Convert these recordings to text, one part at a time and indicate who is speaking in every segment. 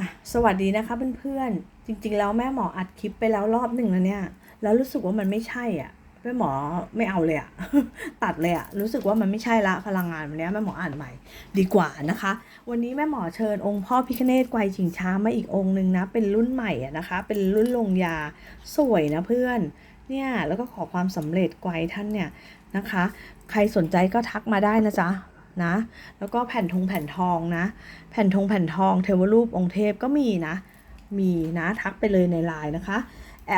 Speaker 1: อะสวัสดีนะคะเพื่อนๆ จริงๆ แล้วแม่หมออัดคลิปไปแล้วรอบหนึ่งแล้วเนี่ย แล้วรู้สึกว่ามันไม่ใช่อะแม่หมอไม่เอาเลยอะตัดเลยอะรู้สึกว่ามันไม่ใช่ละพลังงานวันนี้แม่หมออ่านใหม่ ดีกว่านะคะ วันนี้แม่หมอเชิญองค์พ่อพิคเนตไกวชิงช้ามาอีกองค์หนึ่งนะเป็นรุ่นใหม่อะนะคะ เป็นรุ่นลงยาสวยนะเพื่อนเนี่ยแล้วก็ขอความสำเร็จไกวท่านเนี่ยนะคะ ใครสนใจก็ทักมาได้นะจ๊ะ นะ แล้วก็แผ่นทงแผ่นทองนะ แผ่นทงแผ่นทองเทวรูปองค์เทพก็มีนะ มีนะทักไปเลยในไลน์นะคะ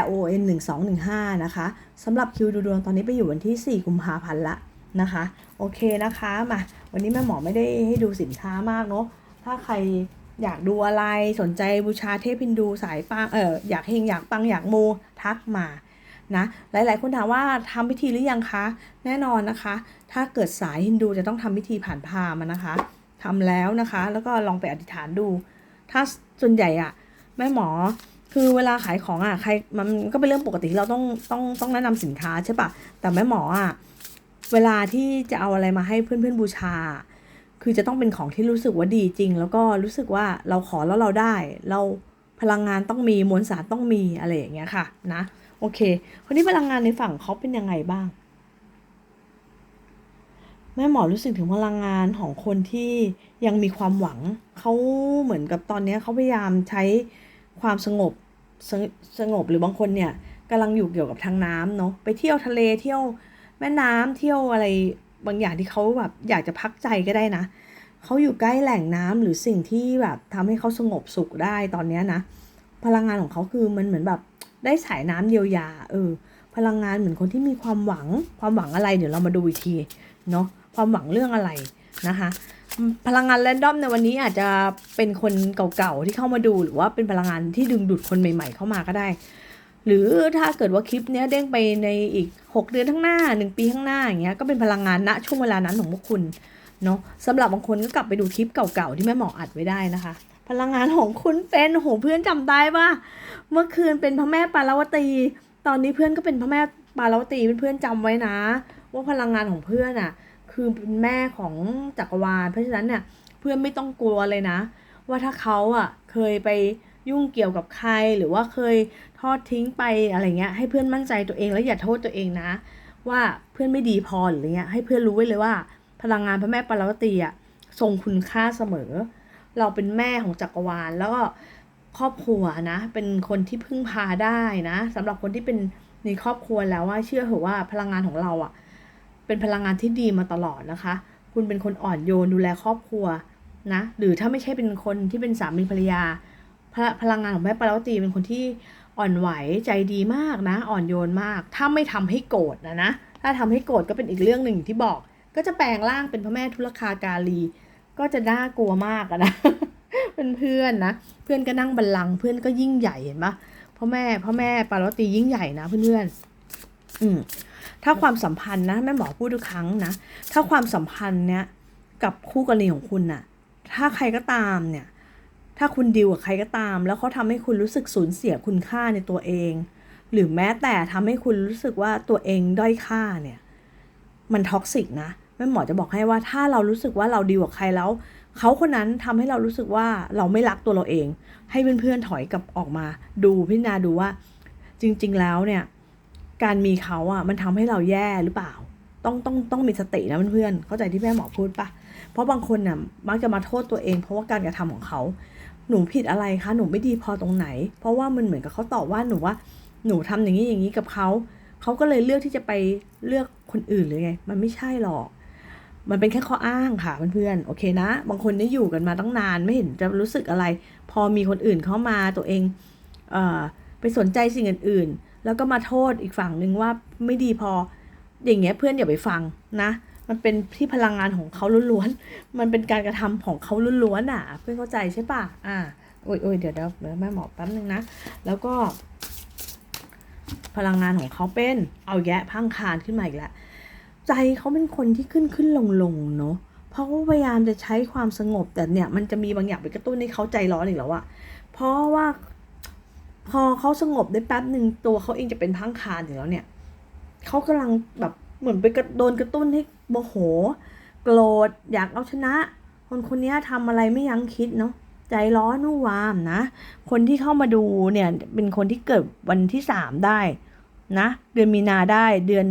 Speaker 1: L O N 1 2 1 5นะคะสำหรับคิวดูดวงตอนนี้ไปอยู่วันที่ 4 กุมภาพันธ์ละนะคะ โอเคนะคะมาวันนี้แม่หมอไม่ได้ให้ดูสินค้ามากเนาะถ้าใครอยากดูอะไรสนใจบูชาเทพฮินดูสายปังเอออยากเฮงอยากปังอยากมูทักมา นะหลาย ๆ คนถามว่าทำพิธีหรือยังคะ แน่นอนนะคะ ถ้าเกิดสายฮินดูจะต้องทำพิธีผ่านพามณ์อะนะคะทำแล้วนะคะ แล้วก็ลองไปอธิษฐานดู ถ้าส่วนใหญ่อะแม่หมอคือเวลาขายของอะใครมันก็เป็นเรื่องปกติเราต้องต้องต้องแนะนำสินค้าใช่ปะแต่แม่หมออะเวลาที่จะเอาอะไรมาให้เพื่อนๆบูชา คือจะต้องเป็นของที่รู้สึกว่าดีจริง แล้วก็รู้สึกว่าเราขอแล้วเราได้ เราพลังงานต้องมีมวลสารต้องมีอะไรอย่างเงี้ยค่ะนะ โอเคคนนี้พลังงานในฝั่งเขาเป็นยังไงบ้าง แม่หมอรู้สึกถึงพลังงานของคนที่ยังมีความหวัง เขาเหมือนกับตอนนี้เขาพยายามใช้ความสงบสงสงบหรือบางคนเนี่ยกำลังอยู่เกี่ยวกับทางน้ำเนาะไปเที่ยวทะเลเที่ยวแม่น้ำเที่ยวอะไรบางอย่างที่เขาแบบอยากจะพักใจก็ได้นะเขาอยู่ใกล้แหล่งน้ำหรือสิ่งที่แบบทำให้เขาสงบสุขได้ตอนเนี้ยนะ พลังงานของเขาคือมันเหมือนแบบ ได้สายน้ำเยียวยา เออ พลังงานเหมือนคนที่มีความหวัง ความหวังอะไร เดี๋ยวเรามาดูอีกที เนาะ ความหวังเรื่องอะไรนะคะ พลังงานแรนดอมในวันนี้อาจจะเป็นคนเก่าๆที่เข้ามาดูหรือว่าเป็นพลังงานที่ดึงดูดคนใหม่ ๆ เข้ามาก็ได้ หรือถ้าเกิดว่าคลิปนี้เด้งไปในอีก 6 เดือนข้างหน้า 1 ปีข้างหน้าอย่างเงี้ย ก็เป็นพลังงานณช่วงเวลานั้นของพวกคุณ เนาะสำหรับบางคนก็กลับไปดูคลิปเก่าๆที่แม่หมออัดไว้ได้นะคะ พลังงานของคุณเป็นโหเพื่อนจำได้ว่า เมื่อคืนเป็นพระแม่ปารวตี ตอนนี้เพื่อนก็เป็นพระแม่ปารวตีเพื่อนๆจำไว้นะ ว่าพลังงานของเพื่อนอะ คือเป็นแม่ของจักรวาล เพราะฉะนั้นเนี่ยเพื่อนไม่ต้องกลัวเลยนะ ว่าถ้าเขาอะเคยไปยุ่งเกี่ยวกับใครหรือว่าเคยทอดทิ้งไปอะไรเงี้ยให้เพื่อนมั่นใจตัวเองแล้วอย่าโทษตัวเองนะ ว่าเพื่อนไม่ดีพอหรืออะไรเงี้ยให้เพื่อนรู้ไว้เลยว่า พลังงานพระแม่ปารวตีอะทรงคุณค่าเสมอ เราเป็นแม่ของจักรวาล แล้วก็ครอบครัวนะ เป็นคนที่พึ่งพาได้นะสำหรับคนที่เป็นในครอบครัวแล้วว่าเชื่อเถอะว่าพลังงานของเราอะ เป็นพลังงานที่ดีมาตลอดนะคะ คุณเป็นคนอ่อนโยนดูแลครอบครัวนะ หรือถ้าไม่ใช่เป็นคนที่เป็นสามีภรรยาพลพลังงานของแม่ปารวตีเป็นคนที่อ่อนไหวใจดีมากนะ อ่อนโยนมาก ถ้าไม่ทำให้โกรธนะนะ ถ้าทำให้โกรธก็เป็นอีกเรื่องหนึ่งที่บอก ก็จะแปลงร่างเป็นพระแม่ทุลคากาลี ก็จะน่ากลัวมากอะนะเป็นเพื่อนนะ เพื่อนก็นั่งบัลลังเพื่อนก็ยิ่งใหญ่เห็นปะพ่อแม่พ่อแม่ปารตียิ่งใหญ่นะเพื่อนๆอืมถ้าความสัมพันธ์นะแม่หมอพูดทุกครั้งนะ ถ้าความสัมพันธ์เนี้ยกับคู่กรณีของคุณน่ะ ถ้าใครก็ตามเนี่ย ถ้าคุณดีลกับใครก็ตาม แล้วเขาทำให้คุณรู้สึกสูญเสียคุณค่าในตัวเอง หรือแม้แต่ทำให้คุณรู้สึกว่าตัวเองด้อยค่าเนี่ย มันท็อกซิกนะ ม่หมอจะบอกให้ว่าถ้าเรารู้สึกว่าเราดีกว่าใครแล้ว เขาคนนั้นทำให้เรารู้สึกว่าเราไม่รักตัวเราเอง ให้เพื่อนๆถอยกลับออกมา ดูพิจารณาดูว่า จริง ๆ แล้วเนี่ย การมีเขาอะมันทำให้เราแย่หรือเปล่า ต้องต้องต้องมีสตินะเพื่อนๆเข้าใจที่แม่หมอพูดปะเพราะบางคนน่ะมักจะมาโทษตัวเอง เพราะว่าการกระทำของเขาหนูผิดอะไรคะหนูไม่ดีพอตรงไหน เพราะว่ามันเหมือนกับเขาตอบว่าหนูว่าหนูทำอย่างนี้อย่างนี้กับเขาเขาก็เลยเลือกที่จะไปเลือกคนอื่นหรือไง มันไม่ใช่หรอก มันเป็นแค่ข้ออ้างค่ะเพื่อนๆโอเคนะ บางคนได้อยู่กันมาตั้งนานไม่เห็นจะรู้สึกอะไร พอมีคนอื่นเข้ามาตัวเองเอ่อไปสนใจสิ่งอื่นๆ แล้วก็มาโทษอีกฝั่งหนึ่งว่าไม่ดีพอ อย่างเงี้ยเพื่อนอย่าไปฟังนะ มันเป็นที่พลังงานของเขาล้วนๆ มันเป็นการกระทำของเขาล้วนๆอะ เพื่อนเข้าใจใช่ปะอ่าโอ้ยโอ้ยเดี๋ยวเดี๋ยวเดี๋ยวแม่หมอแป๊บนึงนะ แล้วก็ พลังงานของเขาเป็นเอาแยะพังคานขึ้นมาอีกแล้ว ใจเขาเป็นคนที่ขึ้นขึ้นลงลงเนาะเพราะว่าพยายามจะใช้ความสงบแต่เนี่ย มันจะมีบางอย่างไปกระตุ้นให้เขาใจร้อนอีกแล้วอะเพราะว่า พอเขาสงบได้แป๊บหนึ่งตัวเขาเองจะเป็นพังคานอยู่แล้วเนี่ยเขากำลังแบบเหมือนไปกระโดนกระตุ้นให้โมโห โกรธอยากเอาชนะ คนคนนี้ทำอะไรไม่ยั้งคิดเนาะใจใจร้อนนุ่วามนะ คนที่เข้ามาดูเนี่ยเป็นคนที่เกิดวันที่สามได้ นะเดือนมีนาได้เดือน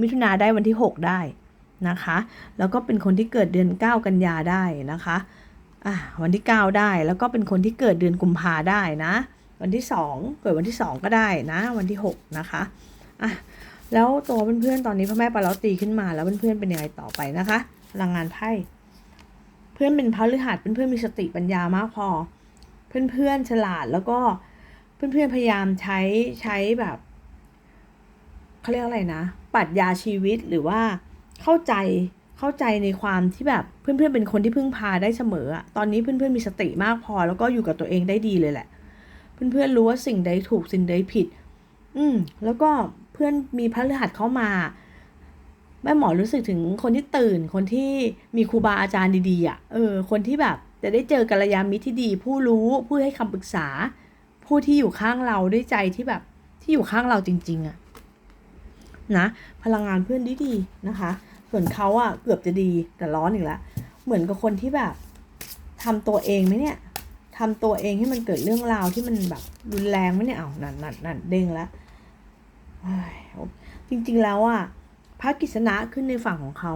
Speaker 1: มิถุนาได้วันที่หกได้นะคะ แล้วก็เป็นคนที่เกิดเดือนเก้ากันยาได้นะคะอะวันที่เก้าได้แล้วก็เป็นคนที่เกิดเดือนกุมภาได้นะ วันที่สองเกิดวันที่สองก็ได้นะ วันที่หกนะคะอะแล้วตัวเพื่อนๆตอนนี้พ่อแม่ปาเราตีขึ้นมา แล้วเพื่อนๆเป็นยังไงต่อไปนะคะพลังงานไพ่เพื่อนเป็นพระฤหัสเพื่อนๆมีสติปัญญามากพอ เพื่อนๆฉลาดแล้วก็เพื่อนๆพยายามใช้ใช้แบบ เขาเรียกอะไรนะปรัชญาชีวิตหรือว่าเข้าใจเข้าใจในความที่แบบเพื่อนๆเป็นคนที่พึ่งพาได้เสมออะตอนนี้เพื่อนๆมีสติมากพอ แล้วก็อยู่กับตัวเองได้ดีเลยแหละ เพื่อนๆรู้ว่าสิ่งใดถูกสิ่งใดผิด อืมแล้วก็เพื่อนมีพระฤหัสเข้ามาแม่หมอรู้สึกถึงคนที่ตื่นคนที่มีครูบาอาจารย์ดีๆอะเออคนที่แบบจะได้เจอกัลยาณมิตรที่ดี ผู้รู้ผู้ให้คำปรึกษา ผู้ที่อยู่ข้างเราด้วยใจที่แบบที่อยู่ข้างเราจริง ๆ อะ นะพลังงานเพื่อนดีๆนะคะ ส่วนเขาอะเกือบจะดีแต่ร้อนอีกแล้วเหมือนกับคนที่แบบทำตัวเองไหมเนี่ยทำตัวเองให้มันเกิดเรื่องราวที่มันแบบรุนแรงไหมเนี่ยเอานั่นนั่นนั่นเด้งแล้วจริงๆแล้วอะพระกิษณะขึ้นในฝั่งของเขา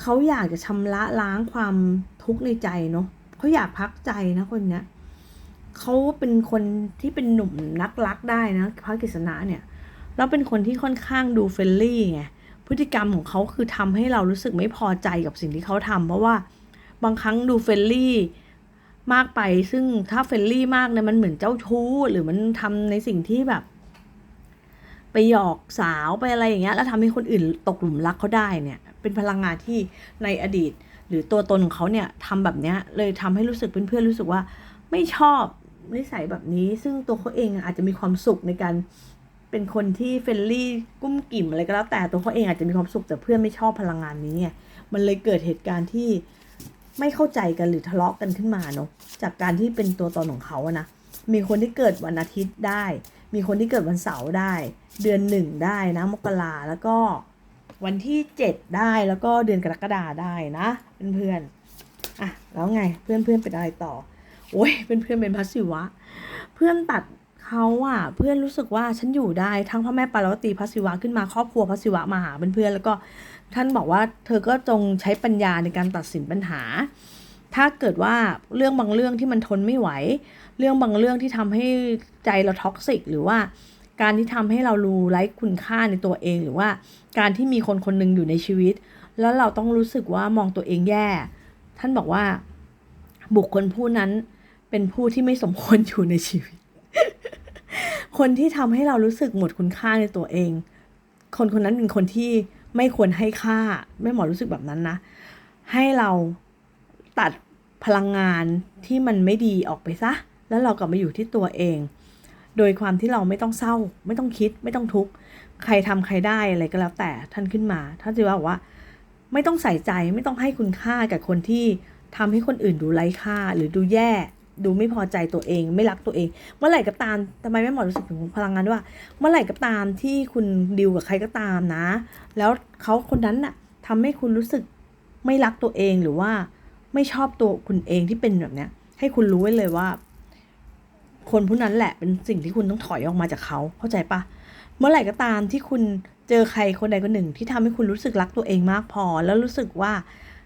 Speaker 1: เขาอยากจะชำระล้างความทุกข์ในใจเนาะเขาอยากพักใจนะคนเนี้ยเขาเป็นคนที่เป็นหนุ่มนักรักได้นะพระกิษณะเนี่ย แล้วเป็นคนที่ค่อนข้างดูเฟรนลี่ไงพฤติกรรมของเขาคือทำให้เรารู้สึกไม่พอใจกับสิ่งที่เขาทำเพราะว่าบางครั้งดูเฟรนลี่มากไป ซึ่งถ้าเฟรนลี่มากเนี่ยมันเหมือนเจ้าชู้ หรือมันทำในสิ่งที่แบบ ไปหยอกสาวไปอะไรอย่างเงี้ยแล้วทำให้คนอื่นตกหลุมรักเขาได้เนี่ย เป็นพลังงานที่ในอดีต หรือตัวตนของเขาเนี่ยทำแบบเนี้ยเลยทำให้รู้สึกเพื่อนๆรู้สึกว่า ไม่ชอบนิสัยแบบนี้ ซึ่งตัวเขาเองอาจจะมีความสุขในการ เป็นคนที่เฟรนลี่กุ้มกิ่มอะไรก็แล้วแต่ตัวเขาเองอาจจะมีความสุขแต่เพื่อนไม่ชอบพลังงานนี้ไงมันเลยเกิดเหตุการณ์ที่ไม่เข้าใจกันหรือทะเลาะกันขึ้นมาเนาะจากการที่เป็นตัวตนของเขาอะนะมีคนที่เกิดวันอาทิตย์ได้ มีคนที่เกิดวันเสาร์ได้ เดือนหนึ่งได้นะมกราแล้วก็วันที่เจ็ดได้แล้วก็เดือนกรกฎาได้นะเพื่อนๆอะแล้วไงเพื่อนเพื่อนๆเป็นอะไรต่อโอ้ยเป็นเพื่อนเป็นพระศิวะ เพื่อนตัด เขาอะเพื่อนรู้สึกว่าฉันอยู่ได้ทั้งพระแม่ปารวตีพระศิวะขึ้นมาครอบครัวพระศิวะมาหาเพื่อนๆแล้วก็ท่านบอกว่าเธอก็จงใช้ปัญญาในการตัดสินปัญหา ถ้าเกิดว่าเรื่องบางเรื่องที่มันทนไม่ไหว เรื่องบางเรื่องที่ทำให้ใจเราท็อกซิกหรือว่าการที่ทำให้เรารู้ไร้คุณค่าในตัวเอง หรือว่าการที่มีคนคนหนึ่งอยู่ในชีวิต แล้วเราต้องรู้สึกว่ามองตัวเองแย่ ท่านบอกว่าบุคคลผู้นั้นเป็นผู้ที่ไม่สมควรอยู่ในชีวิต คนที่ทำให้เรารู้สึกหมดคุณค่าในตัวเอง คนคนนั้นเป็นคนที่ไม่ควรให้ค่าแม่หมอรู้สึกแบบนั้นนะ ให้เราตัดพลังงานที่มันไม่ดีออกไปซะ แล้วเรากลับมาอยู่ที่ตัวเอง โดยความที่เราไม่ต้องเศร้า ไม่ต้องคิด ไม่ต้องทุกข์ ใครทำใครได้อะไรก็แล้วแต่ท่านขึ้นมาท่านจะว่าบอกว่า ไม่ต้องใส่ใจไม่ต้องให้คุณค่ากับคนที่ทำให้คนอื่นดูไร้ค่าหรือดูแย่ ดูไม่พอใจตัวเอง ไม่รักตัวเอง เมื่อไหร่ก็ตามทำไมแม่หมอรู้สึกถึงพลังงานว่า เมื่อไหร่ก็ตามที่คุณดิวกับใครก็ตามนะ แล้วเขาคนนั้นน่ะทำให้คุณรู้สึกไม่รักตัวเองหรือว่าไม่ชอบตัวคุณเองที่เป็นแบบเนี้ย ให้คุณรู้ไว้เลยว่า คนผู้นั้นแหละเป็นสิ่งที่คุณต้องถอยออกมาจากเขาเข้าใจปะเมื่อไหร่ก็ตามที่คุณเจอใครคนใดคนหนึ่ง ที่ทำให้คุณรู้สึกรักตัวเองมากพอ แล้วรู้สึกว่า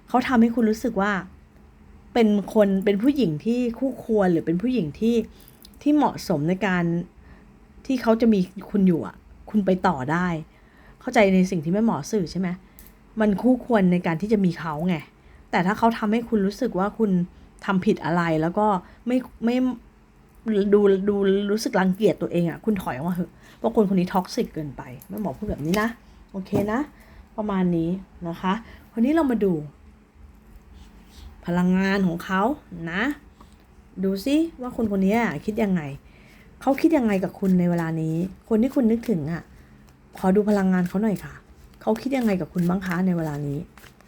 Speaker 1: เขาทำให้คุณรู้สึกว่า เป็นคนเป็นผู้หญิงที่คู่ควรหรือเป็นผู้หญิงที่ที่เหมาะสมในการที่เขาจะมีคุณอยู่อะ คุณไปต่อได้ เข้าใจในสิ่งที่แม่หมอสื่อใช่ไหมมันคู่ควรในการที่จะมีเขาไง แต่ถ้าเขาทำให้คุณรู้สึกว่าคุณทำผิดอะไรแล้วก็ไม่ไม่ดูดูรู้สึกรังเกียจตัวเองอะ่ะ คุณถอยออกมาเถอะเพราะคนคนนี้ท็อกซิกเกินไปแม่หมอพูดแบบนี้นะ โอเคนะ ประมาณนี้นะคะ คนนี้เรามาดู พลังงานของเขานะ ดูซิว่าคนคนนี้คิดยังไง เขาคิดยังไงกับคุณในเวลานี้ คนที่คุณนึกถึงอะ ขอดูพลังงานเขาหน่อยค่ะ เขาคิดยังไงกับคุณบ้างคะในเวลานี้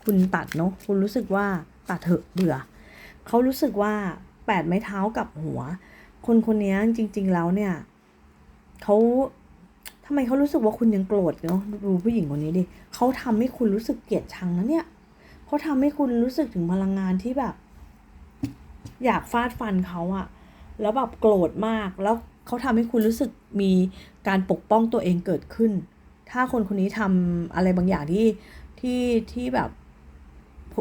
Speaker 1: คุณตัดเนาะ คุณรู้สึกว่าตัดเถอะเบื่อ เขารู้สึกว่าแปดไม้เท้ากับหัว คนคนนี้จริง ๆ แล้วเนี่ยเขาทำไมเขารู้สึกว่าคุณยังโกรธเนาะดูผู้หญิงคนนี้ดิเขาทำให้คุณรู้สึกเกลียดชังนะเนี่ย เขาทำให้คุณรู้สึกถึงพลังงานที่แบบ อยากฟาดฟันเขาอะแล้วแบบโกรธมาก แล้วเขาทำให้คุณรู้สึกมีการปกป้องตัวเองเกิดขึ้น ถ้าคนคนนี้ทำอะไรบางอย่างที่ที่ที่แบบ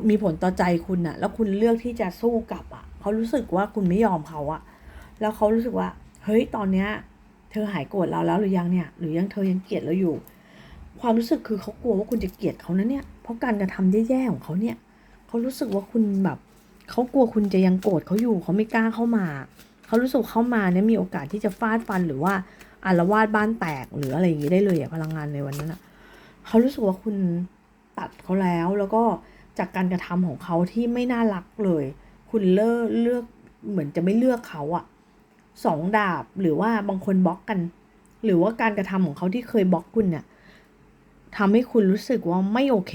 Speaker 1: มีผลต่อใจคุณอะแล้วคุณเลือกที่จะสู้กลับอะเขารู้สึกว่าคุณไม่ยอมเขาอะแล้วเขารู้สึกว่า เฮ้ย ตอนเนี้ย เธอหายโกรธเราแล้วหรือยังเนี่ย หรือยังเธอยังเกลียดเราอยู่ ความรู้สึกคือเขากลัวว่าคุณจะเกลียดเขานะเนี่ย เพราะการกระทำแย่ๆของเขาเนี่ย เขารู้สึกว่าคุณแบบเขากลัวคุณจะยังโกรธเขาอยู่เขาไม่กล้าเข้ามา เขารู้สึกเข้ามาเนี่ยมีโอกาสที่จะฟาดฟันหรือว่าอารวาสบ้านแตกหรืออะไรอย่างนี้ได้เลยอะพลังงานในวันนั้นอะเขารู้สึกว่าคุณตัดเขาแล้วแล้วก็จากการกระทำของเขาที่ไม่น่ารักเลย คุณเลิกเลือกเหมือนจะไม่เลือกเขาอะสองดาบหรือว่าบางคนบล็อกกัน หรือว่าการกระทำของเขาที่เคยบล็อกคุณเนี่ย ทำให้คุณรู้สึกว่าไม่โอเค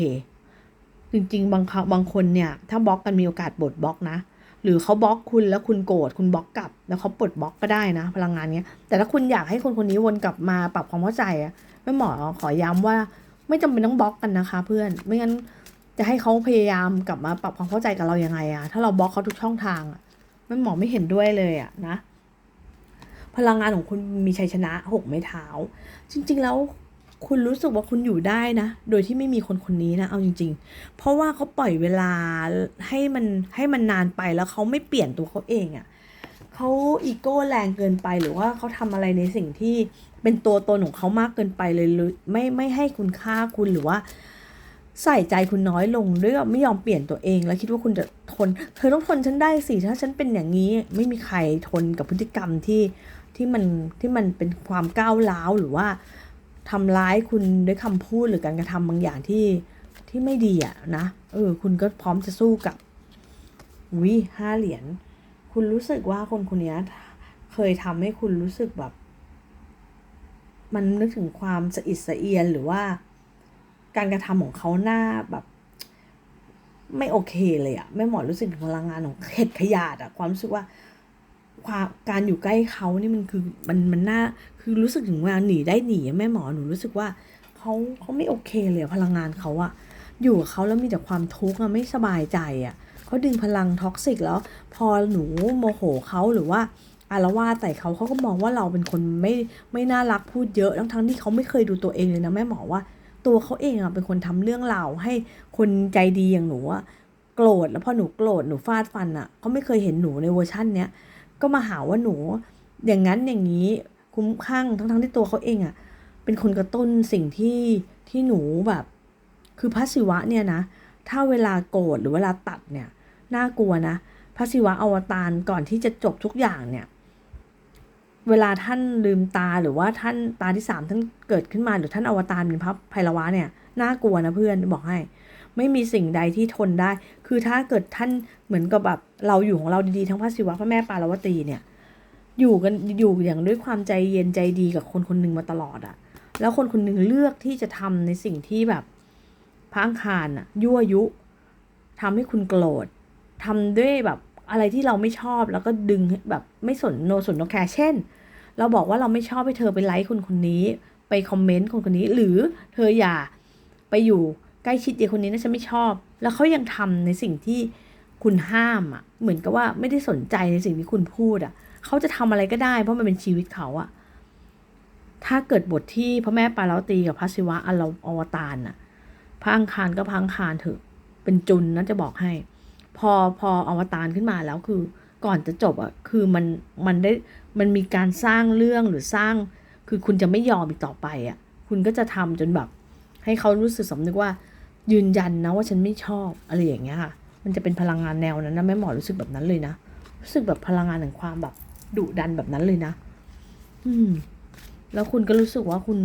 Speaker 1: จริงๆ บางครั้งบางคนเนี่ย ถ้าบล็อกกันมีโอกาสปลดบล็อกนะ หรือเขาบล็อกคุณแล้วคุณโกรธคุณบล็อกกลับ แล้วเขาปลดบล็อกก็ได้นะ พลังงานเนี้ย แต่ถ้าคุณอยากให้คนคนนี้วนกลับมาปรับความเข้าใจอะแม่หมอขอย้ำว่าไม่จำเป็นต้องบล็อกกันนะคะ เพื่อน ไม่งั้นจะให้เขาพยายามกลับมาปรับความเข้าใจกับเรายังไงอะถ้าเราบล็อกเขาทุกช่องทางอะแม่หมอไม่เห็นด้วยเลยอะนะ พลังงานของคุณมีชัยชนะหกไม้เท้า จริง ๆ แล้ว คุณรู้สึกว่าคุณอยู่ได้นะ โดยที่ไม่มีคนคนนี้นะ เอาจริง ๆ เพราะว่าเขาปล่อยเวลาให้มันให้มันนานไปแล้วเขาไม่เปลี่ยนตัวเขาเองอะ่ะเขาอีโก้แรงเกินไปหรือว่าเขาทำอะไรในสิ่งที่เป็นตัวตนของเขามากเกินไปเลยหรือไม่ไม่ให้คุณค่าคุณหรือว่า ใส่ใจคุณน้อยลงด้วยไม่ยอมเปลี่ยนตัวเอง แล้วคิดว่าคุณจะทนเธอต้องทนฉันได้สิถ้าฉันเป็นอย่างนี้ไม่มีใครทนกับพฤติกรรมที่ที่มันที่มันเป็นความก้าวร้าวหรือว่า ทำร้ายคุณด้วยคำพูดหรือการกระทำบางอย่างที่ที่ไม่ดีอะนะเออคุณก็พร้อมจะสู้กับวิห้าเหรียญคุณรู้สึกว่าคนคนนี้เคยทำให้คุณรู้สึกแบบ มันนึกถึงความสะอิดสะเอียนหรือว่า การกระทำของเขาหน้าแบบ ไม่โอเคเลยอะแม่หมอรู้สึกถึงพลังงานของเห็ดขยาดอะความรู้สึกว่าความการอยู่ใกล้เขานี่มันคือมันมันน่า คือรู้สึกถึงเวลาหนีได้หนีแม่หมอหนูรู้สึกว่าเขาเขาไม่โอเคเลยพลังงานเขาอะอยู่กับเขาแล้วมีแต่ความทุกข์อะไม่สบายใจอะเขาดึงพลังท็อกซิกแล้ว พอหนูโมโหเขาหรือว่าอารวาสใส่เขาเขาก็มองว่าเราเป็นคนไม่ไม่น่ารักพูดเยอะทั้งทั้งที่เขาไม่เคยดูตัวเองเลยนะแม่หมอว่า ตัวเขาเองอะเป็นคนทำเรื่องเราให้คนใจดีอย่างหนูอะโกรธแล้วพอหนูโกรธหนูฟาดฟันอะเขาไม่เคยเห็นหนูในเวอร์ชั่นเนี้ยก็มาหาว่าหนูอย่างนั้นอย่างนี้ คุ้มข้างทั้งทั้งที่ตัวเขาเองอะ่ะ เป็นคนกระตุ้นสิ่งที่ที่หนูแบบ คือพระศิวะเนี่ยนะ ถ้าเวลาโกรธหรือเวลาตัดเนี่ย น่ากลัวนะ พระศิวะอวตารก่อนที่จะจบทุกอย่างเนี่ย เวลาท่านลืมตาหรือว่าท่านตาที่สามท่านเกิดขึ้นมาหรือท่านอวตารเป็นพระไพรวะเนี่ย น่ากลัวนะเพื่อนบอกให้ไม่มีสิ่งใดที่ทนได้ คือถ้าเกิดท่านเหมือนกับแบบเราอยู่ของเราดีๆ ทั้งพระศิวะพระแม่ปารวตีเนี่ย อยู่กันอยู่อย่างด้วยความใจเย็นใจดีกับคนคนหนึ่งมาตลอดอะแล้วคนคนหนึ่งเลือกที่จะทำในสิ่งที่แบบพังคารอะยั่วยุทำให้คุณโกรธทำด้วยแบบอะไรที่เราไม่ชอบแล้วก็ดึงแบบไม่สนโนสนโนแคร์เช่น เราบอกว่าเราไม่ชอบให้เธอไปไลค์คนคนนี้ ไปคอมเมนต์คนคนนี้ หรือเธออย่าไปอยู่ใกล้ชิดเด็กคนนี้นะฉันไม่ชอบ แล้วเขายังทำในสิ่งที่คุณห้ามอะ่ะ เหมือนกับว่าไม่ได้สนใจในสิ่งที่คุณพูดอะ่ะ เขาจะทำอะไรก็ได้ เพราะมันเป็นชีวิตเขาอะถ้าเกิดบทที่พระแม่ปาราตีกับพระศิวะอรอวตารน่ะพระอังคารก็พระอังคารเถอะ เป็นจุนนะจะบอกให้ พอพออวตารขึ้นมาแล้วคือก่อนจะจบอะคือมันมันได้มันมีการสร้างเรื่องหรือสร้าง คือคุณจะไม่ยอมอีกต่อไปอะคุณก็จะทำจนแบบ ให้เขารู้สึกสำนึกว่า ยืนยันนะว่าฉันไม่ชอบอะไรอย่างเงี้ยค่ะ มันจะเป็นพลังงานแนวนั้นนะแม่หมอรู้สึกแบบนั้นเลยนะ รู้สึกแบบพลังงานแห่งความแบบ ดุดันแบบนั้นเลยนะ อืม แล้วคุณก็รู้สึกว่าคุณ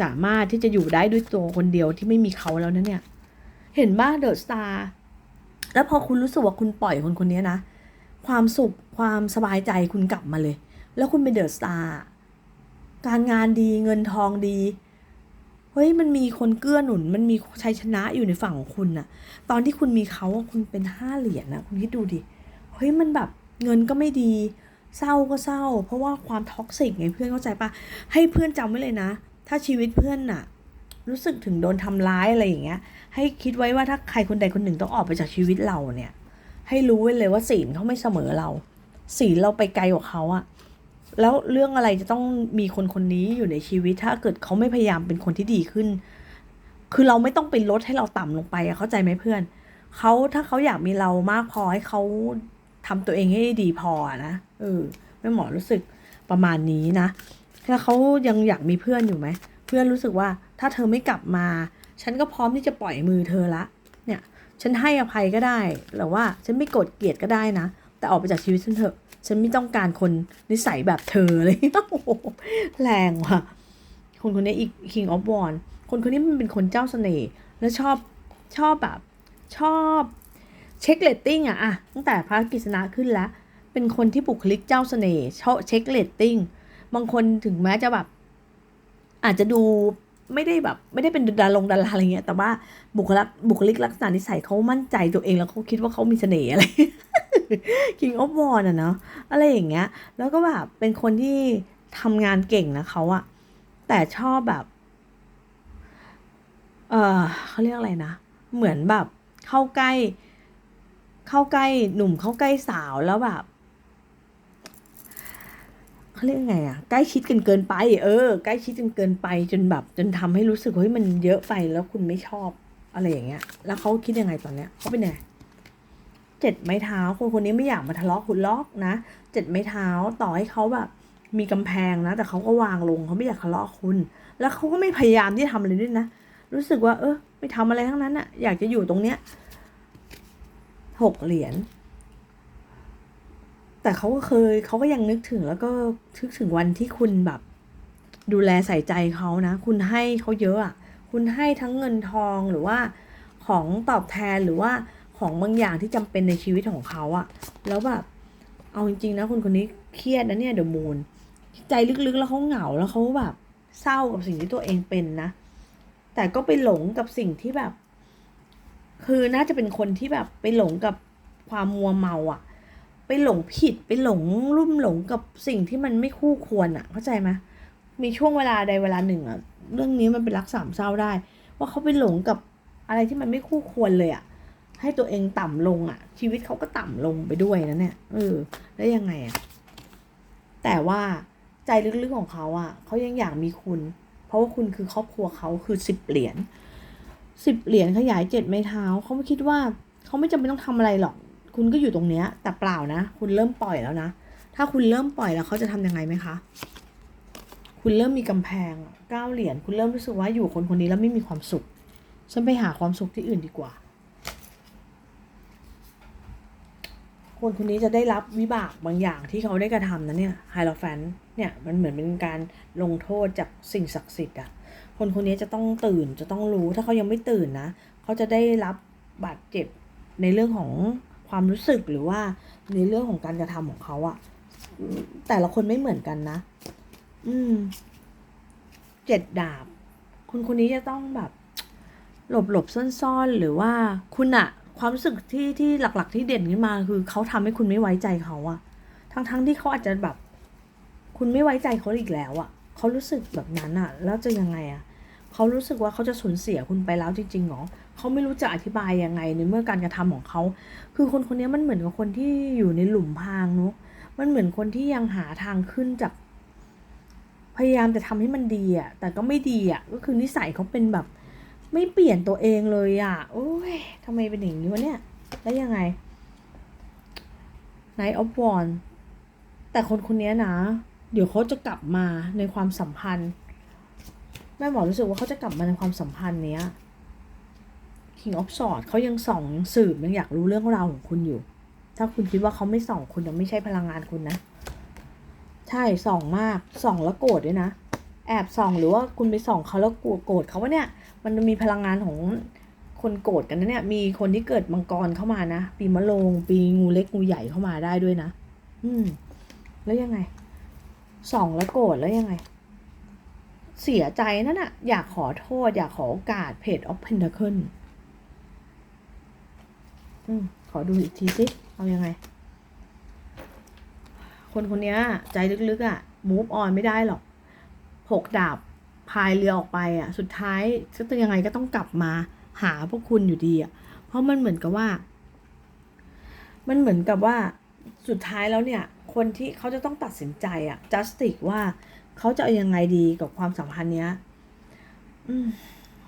Speaker 1: สามารถที่จะอยู่ได้ด้วยตัวคนเดียวที่ไม่มีเขาแล้วนะเนี่ย เห็นบ้าเดอะสตาร์แล้วพอคุณรู้สึกว่าคุณปล่อยคนคนนี้นะ ความสุขความสบายใจคุณกลับมาเลย แล้วคุณเป็นเดอะสตาร์การงานดีเงินทองดีเฮ้ยมันมีคนเกื้อหนุน มันมีชัยชนะอยู่ในฝั่งของคุณน่ะ ตอนที่คุณมีเขาคุณเป็นห้าเหรียญนะคุณคิดดูดิเฮ้ยมันแบบเงินก็ไม่ดี เศร้าก็เศร้า เพราะว่าความท็อกซิกไงเพื่อนเข้าใจปะให้เพื่อนจำไว้เลยนะ ถ้าชีวิตเพื่อนน่ะ รู้สึกถึงโดนทำร้ายอะไรอย่างเงี้ย ให้คิดไว้ว่าถ้าใครคนใดคนหนึ่งต้องออกไปจากชีวิตเราเนี่ย ให้รู้ไว้เลยว่าศีลเขาไม่เสมอเราศีลเราไปไกลกว่าเขาอะแล้วเรื่องอะไรจะต้องมีคนคนนี้อยู่ในชีวิตถ้าเกิดเขาไม่พยายามเป็นคนที่ดีขึ้น คือเราไม่ต้องไปลดให้เราต่ำลงไปอะเข้าใจไหมเพื่อนเขาถ้าเขาอยากมีเรามากพอให้เขาทำตัวเองให้ดีพอนะ เออแม่หมอรู้สึกประมาณนี้นะถ้าเขายังอยากมีเพื่อนอยู่ไหมเพื่อนรู้สึกว่าถ้าเธอไม่กลับมา ฉันก็พร้อมที่จะปล่อยมือเธอละ เนี่ย ฉันให้อภัยก็ได้หรือว่าฉันไม่โกรธเกลียดก็ได้นะ แต่ออกไปจากชีวิตฉันเถอะ ฉันไม่ต้องการคนนิสัยแบบเธอเลยโอ้โหแรงว่ะคนคนนี้อีก King of w a n คนคนนี้มันเป็นคนเจ้าเสน่ห์และชอบชอบแบบชอบเช็คเลตติ้งอะอะตั้งแต่พระกฤษณะขึ้นแล้ว เป็นคนที่บุคลิกเจ้าเสน่ห์ชอบเช็คเลตติ้งบางคนถึงแม้จะแบบ อาจจะดูไม่ได้แบบ ไม่ได้เป็นดารงดาราอะไรเงี้ย แต่ว่าบุคลิกบุคลิกลักษณะนิสัยเขามั่นใจตัวเองแล้วเขาคิดว่าเขามีเสน่ห์อะไร King of w a n อะเนาะอะไรอย่างเงี้ย แล้วก็แบบเป็นคนที่ทำงานเก่งนะเขาอะแต่ชอบแบบ เออเขาเรียกอะไรนะ เหมือนแบบเข้าใกล้ เข้าใกล้หนุ่มเข้าใกล้สาวแล้วแบบ เขาเรียกไงอะใกล้ชิดกันเกินไป เออ ใกล้ชิดกันเกินไปจนแบบ จนทำให้รู้สึกว่าเฮ้ยมันเยอะไปแล้วคุณไม่ชอบอะไรอย่างเงี้ย แล้วเขาคิดยังไงตอนเนี้ยเขาเป็นไงเจ็ดไม้เท้าคนคนนี้ไม่อยากมาทะเลาะคุณล็อกนะเจ็ดไม้เท้าต่อให้เขาแบบ มีกำแพงนะ แต่เขาก็วางลงเขาไม่อยากทะเลาะคุณ แล้วเขาก็ไม่พยายามที่ทำอะไรด้วยนะรู้สึกว่า เออไม่ทำอะไรทั้งนั้นอะอยากจะอยู่ตรงเนี้ยหกเหรียญ แต่เขาก็เคยเขาก็ยังนึกถึงแล้วก็นึกถึงวันที่คุณแบบ ดูแลใส่ใจเขานะ คุณให้เขาเยอะอะคุณให้ทั้งเงินทองหรือว่าของตอบแทนหรือว่าของบางอย่างที่จำเป็นในชีวิตของเขาอะแล้วแบบเอาจริงๆนะคุณคนนี้เครียดนะเนี่ยเดอะมูนใจลึกๆแล้วเขาเหงาแล้วเขาแบบเศร้ากับสิ่งที่ตัวเองเป็นนะ แต่ก็ไปหลงกับสิ่งที่แบบ คือน่าจะเป็นคนที่แบบไปหลงกับความมัวเมาอะไป หลงผิดไปหลงรุ่มหลงกับสิ่งที่มันไม่คู่ควรอะเข้าใจไหมมีช่วงเวลาใดเวลาหนึ่งอะเรื่องนี้มันเป็นรักสามเศร้าได้ ว่าเขาไปหลงกับอะไรที่มันไม่คู่ควรเลยอะให้ตัวเองต่ำลงอะชีวิตเขาก็ต่ำลงไปด้วยนะเนี่ยเออแล้วยังไงอะแต่ว่าใจลึกๆของเขาอะเขายังอยากมีคุณ เพราะว่าคุณคือครอบครัวเขาคือสิบเหรียญสิบเหรียญขยายเจ็ดไม้เท้าเขาไม่คิดว่าเขาไม่จำเป็นต้องทำอะไรหรอก คุณก็อยู่ตรงเนี้ย แต่เปล่านะ คุณเริ่มปล่อยแล้วนะ ถ้าคุณเริ่มปล่อยแล้วเขาจะทำยังไงไหมคะ คุณเริ่มมีกำแพงเก้าเหรียญคุณเริ่มรู้สึกว่าอยู่คนคนนี้แล้วไม่มีความสุข ฉันไปหาความสุขที่อื่นดีกว่า คนคนนี้จะได้รับวิบากบางอย่างที่เขาได้กระทำนะเนี่ยไฮโลแฟนเนี่ยมันเหมือนเป็นการลงโทษจากสิ่งศักดิ์สิทธิ์อะคนคนนี้จะต้องตื่นจะต้องรู้ถ้าเขายังไม่ตื่นนะ เขาจะได้รับ บาดเจ็บในเรื่องของ ความรู้สึกหรือว่าในเรื่องของการกระทำของเขาอะแต่ละคนไม่เหมือนกันนะ อืม เจ็ดดาบ คุณคนนี้จะต้องแบบ หลบหลบซ่อนๆ หรือว่าคุณอะความรู้สึกที่ที่หลัก ๆ ที่เด่นขึ้นมาคือเขาทำให้คุณไม่ไว้ใจเขาอะทั้งๆที่เขาอาจจะแบบ คุณไม่ไว้ใจเขาอีกแล้วอะเขารู้สึกแบบนั้นอะแล้วจะยังไงอะเขารู้สึกว่าเขาจะสูญเสียคุณไปแล้วจริงๆหรอ เขาไม่รู้จะอธิบายยังไงในเมื่อการกระทำของเขา คือคนคนนี้มันเหมือนกับคนที่อยู่ในหลุมพรางเนาะมันเหมือนคนที่ยังหาทางขึ้นจาก พยายามจะทำให้มันดีอะแต่ก็ไม่ดีอะก็คือนิสัยเขาเป็นแบบ ไม่เปลี่ยนตัวเองเลยอะโอ้ยทำไมเป็นอย่างนี้วะเนี่ย แล้วยังไง Night of w a n แต่คนคนนี้นะ เดี๋ยวเขาจะกลับมาในความสัมพันธ์แม่หมอรู้สึกว่าเขาจะกลับมาในความสัมพันธ์เนี้ย King of Swords เขายังส่องยังสืบยังอยากรู้เรื่องราวของคุณอยู่ ถ้าคุณคิดว่าเขาไม่ส่องคุณยังไม่ใช่พลังงานคุณนะ ใช่ส่องมากส่องแล้วโกรธด้วยนะ แอบส่องหรือว่าคุณไปส่องเขาแล้วโกรธโกรธเขาว่าเนี่ย มันมีพลังงานของคนโกรธกันนะเนี่ยมีคนที่เกิดมังกรเข้ามานะ ปีมะโรงปีงูเล็กงูใหญ่เข้ามาได้ด้วยนะ อืม แล้วยังไงส่องแล้วโกรธแล้วยังไง เสียใจนั่นอะอยากขอโทษ อยากขอโอกาสเพจออฟเพนทาเคิล อืมขอดูอีกทีสิเอาอยังไง คนคนนี้ใจลึกๆอะ่ะ move on ไม่ได้หรอกหกดาบพายเรือออกไปอะ่ะ สุดท้ายจะยังไงก็ต้องกลับมาหาพวกคุณอยู่ดีอะ่ะ เพราะมันเหมือนกับว่า มันเหมือนกับว่าสุดท้ายแล้วเนี่ย คนที่เขาจะต้องตัดสินใจอะจัสติกว่าเขาจะเอายังไงดีกับความสัมพันธ์เนี้ย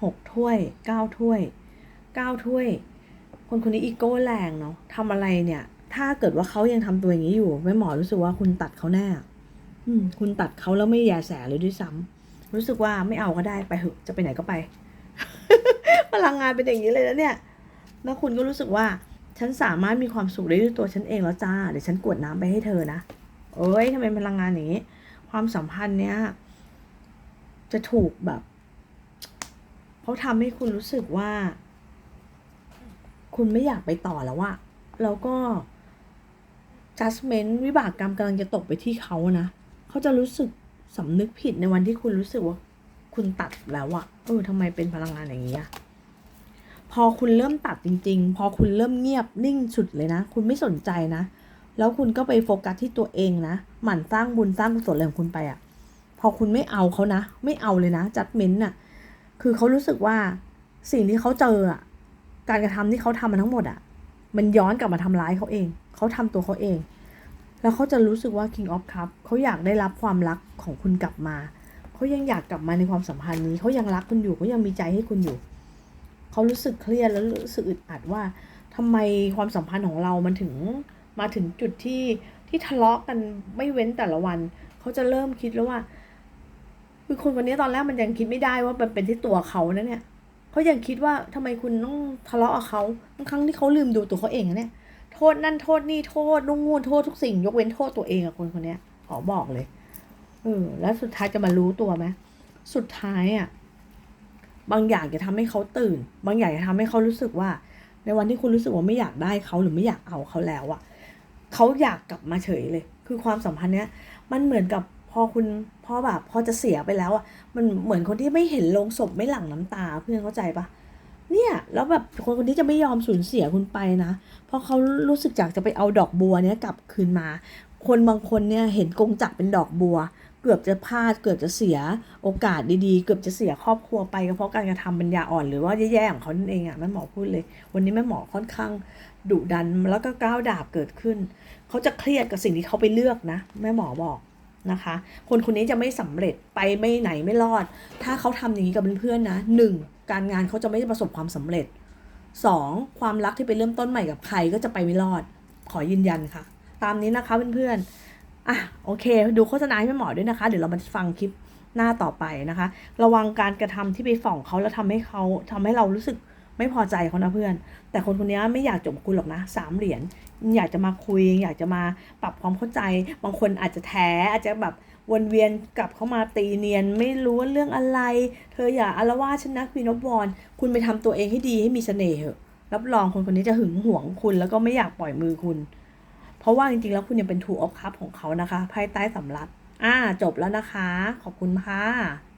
Speaker 1: หกถ้วยเก้าถ้วยเก้าถ้วย คนคนนี้อีโก้แรงเนาะทำอะไรเนี่ย ถ้าเกิดว่าเขายังทำตัวอย่างนี้อยู่แม่หมอรู้สึกว่าคุณตัดเขาแน่อืม คุณตัดเขาแล้วไม่แยแสเลยด้วยซ้ำรู้สึกว่าไม่เอาก็ได้ไปเหอะจะไปไหนก็ไป พลังงานเป็นอย่างนี้เลยนะเนี่ย แล้วคุณก็รู้สึกว่าฉันสามารถมีความสุขได้ด้วยตัวฉันเองแล้วจ้า เดี๋ยวฉันกวดน้ำไปให้เธอนะเอ้ยทำไมพลังงานอย่างนี้ ความสัมพันธ์เนี้ยจะถูกแบบเขาทำให้คุณรู้สึกว่า คุณไม่อยากไปต่อแล้วอะแล้วก็ judgment วิบากกรรมกำลังจะตกไปที่เขานะ เขาจะรู้สึกสำนึกผิดในวันที่คุณรู้สึกว่า คุณตัดแล้วอะเออทำไมเป็นพลังงานอย่างนี้อะพอคุณเริ่มตัดจริง ๆ พอคุณเริ่มเงียบนิ่งสุดเลยนะ คุณไม่สนใจนะ แล้วคุณก็ไปโฟกัสที่ตัวเองนะ หมั่นสร้างบุญสร้างกุศลอะไรของคุณไปอะพอคุณไม่เอาเขานะ ไม่เอาเลยนะจัดเม้นต์น่ะ คือเขารู้สึกว่าสิ่งที่เขาเจออะ การกระทำที่เขาทำมาทั้งหมดอะมันย้อนกลับมาทำร้ายเขาเอง เขาทำตัวเขาเอง แล้วเขาจะรู้สึกว่า King of Cup เขาอยากได้รับความรักของคุณกลับมา เขายังอยากกลับมาในความสัมพันธ์นี้ เขายังรักคุณอยู่เขายังมีใจให้คุณอยู่ เขารู้สึกเครียดแล้วรู้สึกอึดอัดว่าทำไมความสัมพันธ์ของเรามันถึงมาถึงจุดที่ที่ทะเลาะกันไม่เว้นแต่ละวัน เขาจะเริ่มคิดแล้วว่าคือคนคนนี้ตอนแรกมันยังคิดไม่ได้ว่ามันเป็นที่ตัวเขานะเนี่ย เขายังคิดว่าทำไมคุณต้องทะเลาะกับเขาทั้งครั้งที่เขาลืมดูตัวเขาเองเนี่ย โทษนั่นโทษนี่โทษนู่นโทษทุกสิ่ง ยกเว้นโทษตัวเองอะคนคนนี้ขอบอกเลยเออแล้วสุดท้ายจะมารู้ตัวไหมสุดท้ายอะบางอย่างจะทำให้เขาตื่น บางอย่างจะทำให้เขารู้สึกว่า ในวันที่คุณรู้สึกว่าไม่อยากได้เขาหรือไม่อยากเอาเขาแล้วอะเขาอยากกลับมาเฉยเลย คือความสัมพันธ์เนี้ย มันเหมือนกับ พอคุณพอแบบพอจะเสียไปแล้วอะมันเหมือนคนที่ไม่เห็นลงศพไม่หลั่งน้ำตาเพื่อนเข้าใจปะเนี่ยแล้วแบบคนคนนี้จะไม่ยอมสูญเสียคุณไปนะ เพราะเขารู้สึกอยากจะไปเอาดอกบัวเนี้ยกลับคืนมา คนบางคนเนี่ยเห็นกงจักเป็นดอกบัว เกือบจะพลาดเกือบจะเสียโอกาสดีๆ เกือบจะเสียครอบครัวไปก็เพราะการกระทำปัญญาอ่อนหรือว่าแย่ๆของเขานั่นเองอะแม่หมอพูดเลย วันนี้แม่หมอค่อนข้างดุดันแล้วก็ก้าวดาบเกิดขึ้น เขาจะเครียดกับสิ่งที่เขาไปเลือกนะ แม่หมอบอก นะคะ คนคนนี้จะไม่สำเร็จไปไม่ไหนไม่รอด ถ้าเขาทำอย่างนี้กับเพื่อนๆนะหนึ่งการงานเขาจะไม่ประสบความสำเร็จสองความรักที่ไปเริ่มต้นใหม่กับใครก็จะไปไม่รอด ขอยืนยันค่ะ ตามนี้นะคะเพื่อนๆอะโอเค ดูโฆษณาให้แม่หมอด้วยนะคะ เดี๋ยวเรามาฟังคลิปหน้าต่อไปนะคะ ระวังการกระทำที่ไปฝ่องเขาแล้วทำให้เขาทำให้เรารู้สึก ไม่พอใจเขานะเพื่อน แต่คนคนนี้ไม่อยากจบคุณหรอกนะสามเหรียญอยากจะมาคุย อยากจะมาปรับความเข้าใจ บางคนอาจจะแท้อาจจะแบบวนเวียนกลับเข้ามาตีเนียน ไม่รู้ว่าเรื่องอะไร เธออย่าอารวาสฉันะควีนอฟวอนคุณไปทำตัวเองให้ดีให้มีเสน่ห์เถอะรับรองคนคนนี้จะหึงหวงคุณแล้วก็ไม่อยากปล่อยมือคุณ เพราะว่าจริงๆแล้วคุณยังเป็นทูออฟคัพของเขานะคะ ภายใต้สำรับ อ่าจบแล้วนะคะ ขอบคุณค่ะ